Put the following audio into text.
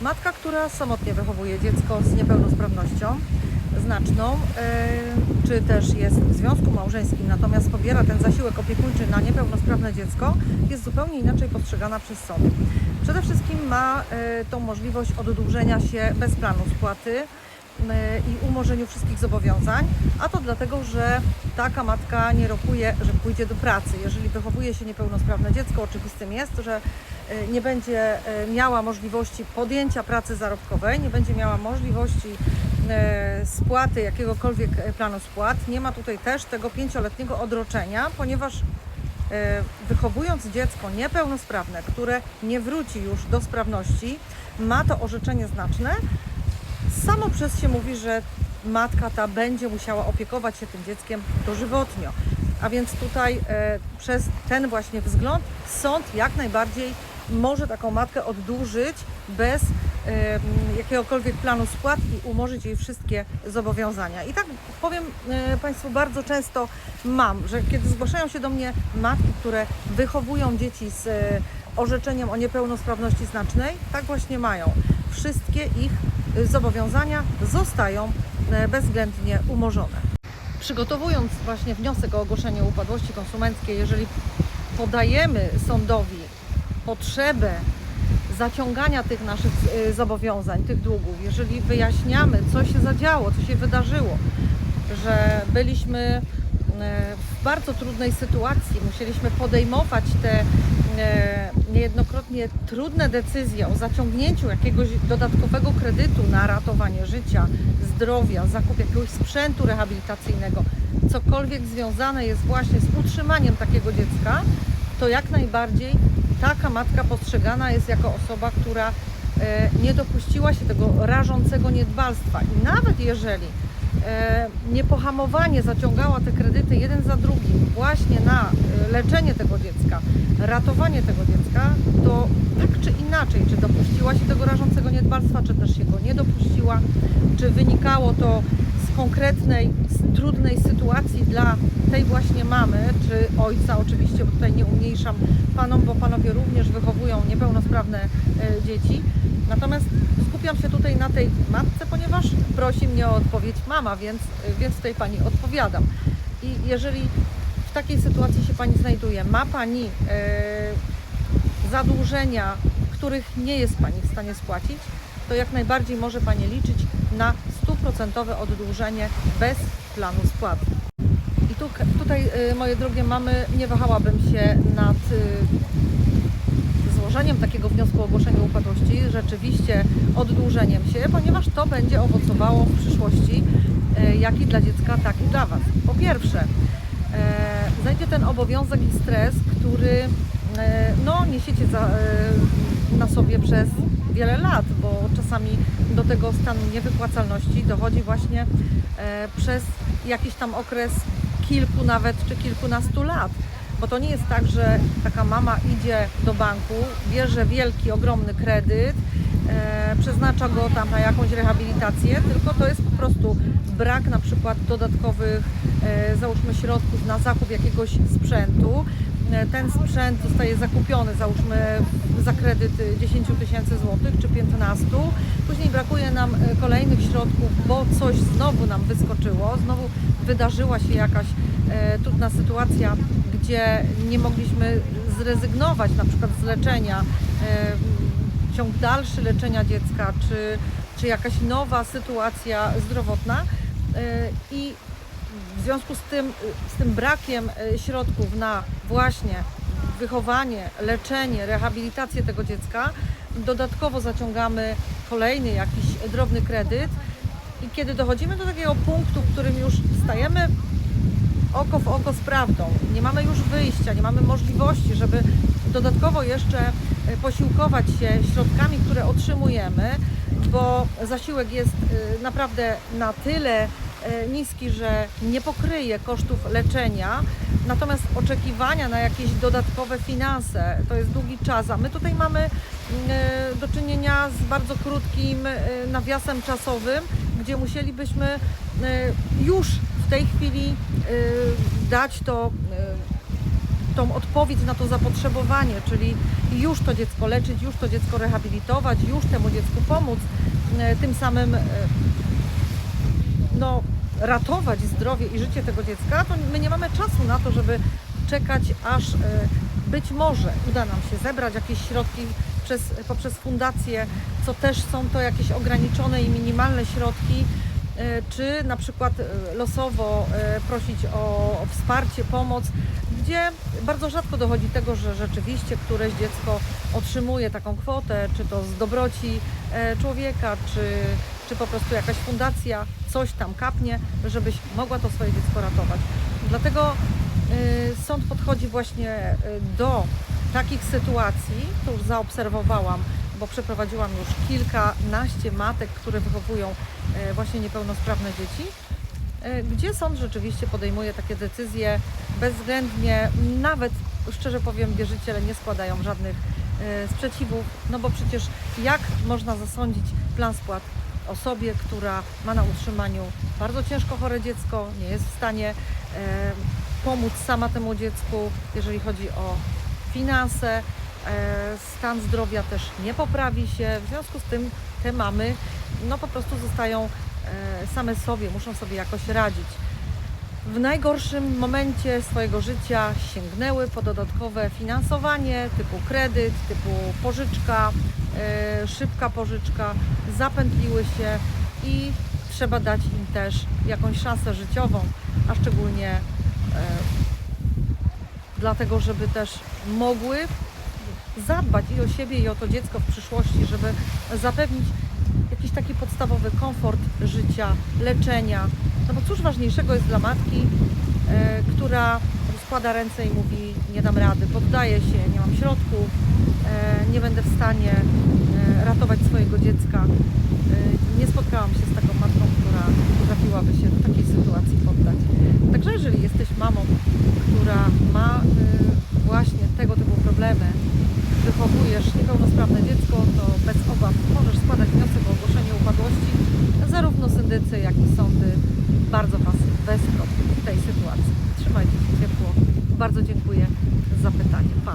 Matka, która samotnie wychowuje dziecko z niepełnosprawnością znaczną, e, czy też jest w związku małżeńskim, natomiast pobiera ten zasiłek opiekuńczy na niepełnosprawne dziecko, jest zupełnie inaczej postrzegana przez sąd. Przede wszystkim ma e, tą możliwość oddłużenia się bez planu spłaty i umorzeniu wszystkich zobowiązań, a to dlatego, że taka matka nie rokuje, że pójdzie do pracy. Jeżeli wychowuje się niepełnosprawne dziecko, oczywistym jest, że e, nie będzie e, miała możliwości podjęcia pracy zarobkowej, nie będzie miała możliwości spłaty jakiegokolwiek planu spłat. Nie ma tutaj też tego pięcioletniego odroczenia, ponieważ wychowując dziecko niepełnosprawne, które nie wróci już do sprawności, ma to orzeczenie znaczne, samo przez się mówi, że matka ta będzie musiała opiekować się tym dzieckiem dożywotnio. A więc tutaj e, przez ten właśnie wzgląd sąd jak najbardziej może taką matkę oddłużyć bez e, jakiegokolwiek planu spłat i umorzyć jej wszystkie zobowiązania. I tak powiem e, Państwu, bardzo często mam, że kiedy zgłaszają się do mnie matki, które wychowują dzieci z e, orzeczeniem o niepełnosprawności znacznej, tak właśnie mają. Wszystkie ich zobowiązania zostają e, bezwzględnie umorzone. Przygotowując właśnie wniosek o ogłoszenie upadłości konsumenckiej, jeżeli podajemy sądowi potrzebę zaciągania tych naszych y, zobowiązań, tych długów, jeżeli wyjaśniamy, co się zadziało, co się wydarzyło, że byliśmy e, bardzo trudnej sytuacji, musieliśmy podejmować te e, niejednokrotnie trudne decyzje o zaciągnięciu jakiegoś dodatkowego kredytu na ratowanie życia, zdrowia, zakup jakiegoś sprzętu rehabilitacyjnego, cokolwiek związane jest właśnie z utrzymaniem takiego dziecka, to jak najbardziej taka matka postrzegana jest jako osoba, która e, nie dopuściła się tego rażącego niedbalstwa. I nawet jeżeli niepohamowanie zaciągała te kredyty jeden za drugim właśnie na e, leczenie tego dziecka, ratowanie tego dziecka, to tak czy inaczej, czy dopuściła się tego rażącego niedbalstwa, czy też się go nie dopuściła, czy wynikało to z konkretnej, z trudnej sytuacji dla tej właśnie mamy, czy ojca oczywiście, bo tutaj nie umniejszam panom, bo panowie również wychowują niepełnosprawne e, dzieci. Natomiast skupiam się tutaj na tej matce, ponieważ prosi mnie o odpowiedź mama, więc, więc tej pani odpowiadam. I jeżeli w takiej sytuacji się pani znajduje, ma pani e, zadłużenia, których nie jest pani w stanie spłacić, to jak najbardziej może pani liczyć na stuprocentowe oddłużenie bez planu spłaty. I tu, tutaj, y, moje drogie mamy, nie wahałabym się nad y, złożeniem takiego wniosku o ogłoszenie upadłości, rzeczywiście oddłużeniem się, ponieważ to będzie owocowało w przyszłości y, jak i dla dziecka, tak i dla Was. Po pierwsze, e, zajdzie ten obowiązek i stres, który e, no, niesiecie za, e, na sobie przez wiele lat, bo czasami do tego stanu niewypłacalności dochodzi właśnie e, przez jakiś tam okres kilku nawet czy kilkunastu lat. Bo to nie jest tak, że taka mama idzie do banku, bierze wielki, ogromny kredyt, e, przeznacza go tam na jakąś rehabilitację, tylko to jest po prostu brak na przykład dodatkowych, e, załóżmy, środków na zakup jakiegoś sprzętu. E, Ten sprzęt zostaje zakupiony, załóżmy, za kredyt y, 10 tysięcy złotych czy 15. Później brakuje nam e, kolejnych środków, bo coś znowu nam wyskoczyło, znowu wydarzyła się jakaś e, trudna sytuacja, gdzie nie mogliśmy zrezygnować na przykład z leczenia, e, ciąg dalszy leczenia dziecka, czy, czy jakaś nowa sytuacja zdrowotna. E, I w związku z tym, z tym brakiem e, środków na właśnie wychowanie, leczenie, rehabilitację tego dziecka, dodatkowo zaciągamy kolejny jakiś drobny kredyt i kiedy dochodzimy do takiego punktu, w którym już stajemy oko w oko z prawdą, nie mamy już wyjścia, nie mamy możliwości, żeby dodatkowo jeszcze e, posiłkować się środkami, które otrzymujemy, bo zasiłek jest e, naprawdę na tyle e, niski, że nie pokryje kosztów leczenia, natomiast oczekiwania na jakieś dodatkowe finanse to jest długi czas, a my tutaj mamy mm, do czynienia z bardzo krótkim nawiasem czasowym, gdzie musielibyśmy e, już w tej chwili e, dać to, e, tą odpowiedź na to zapotrzebowanie, czyli już to dziecko leczyć, już to dziecko rehabilitować, już temu dziecku pomóc, tym samym no, ratować zdrowie i życie tego dziecka, to my nie mamy czasu na to, żeby czekać, aż być może uda nam się zebrać jakieś środki przez, poprzez fundacje, co też są to jakieś ograniczone i minimalne środki, e, czy na przykład e, losowo e, prosić o, o wsparcie, pomoc, gdzie bardzo rzadko dochodzi tego, że rzeczywiście któreś dziecko otrzymuje taką kwotę, czy to z dobroci człowieka, czy, czy po prostu jakaś fundacja coś tam kapnie, żebyś mogła to swoje dziecko ratować. Dlatego sąd podchodzi właśnie do takich sytuacji, to już zaobserwowałam, bo przeprowadziłam już kilkanaście matek, które wychowują y, właśnie niepełnosprawne dzieci, y, gdzie sąd rzeczywiście podejmuje takie decyzje bezwzględnie, nawet szczerze powiem, wierzyciele nie składają żadnych y, sprzeciwów, no bo przecież jak można zasądzić plan spłat osobie, która ma na utrzymaniu bardzo ciężko chore dziecko, nie jest w stanie e, pomóc sama temu dziecku, jeżeli chodzi o finanse, e, stan zdrowia też nie poprawi się, w związku z tym te mamy no po prostu zostają e, same sobie, muszą sobie jakoś radzić. W najgorszym momencie swojego życia sięgnęły po dodatkowe finansowanie typu kredyt, typu pożyczka, e, szybka pożyczka, zapętliły się i trzeba dać im też jakąś szansę życiową, a szczególnie dlatego, żeby też mogły zadbać i o siebie, i o to dziecko w przyszłości, żeby zapewnić jakiś taki podstawowy komfort życia, leczenia. No bo cóż ważniejszego jest dla matki, e, która składa ręce i mówi nie dam rady, poddaję się, nie mam środków, e, nie będę w stanie ratować swojego dziecka. E, nie spotkałam się z taką matką, która potrafiłaby się do takiej sytuacji poddać. Także jeżeli jesteś mamą, która ma e, właśnie tego typu problemy, wychowujesz niepełnosprawne dziecko, to bez obaw możesz składać wniosek o ogłoszenie upadłości. Zarówno syndycy, jak i sądy bardzo Was wesprą w tej sytuacji. Trzymajcie się ciepło. Bardzo dziękuję za pytanie. Pa.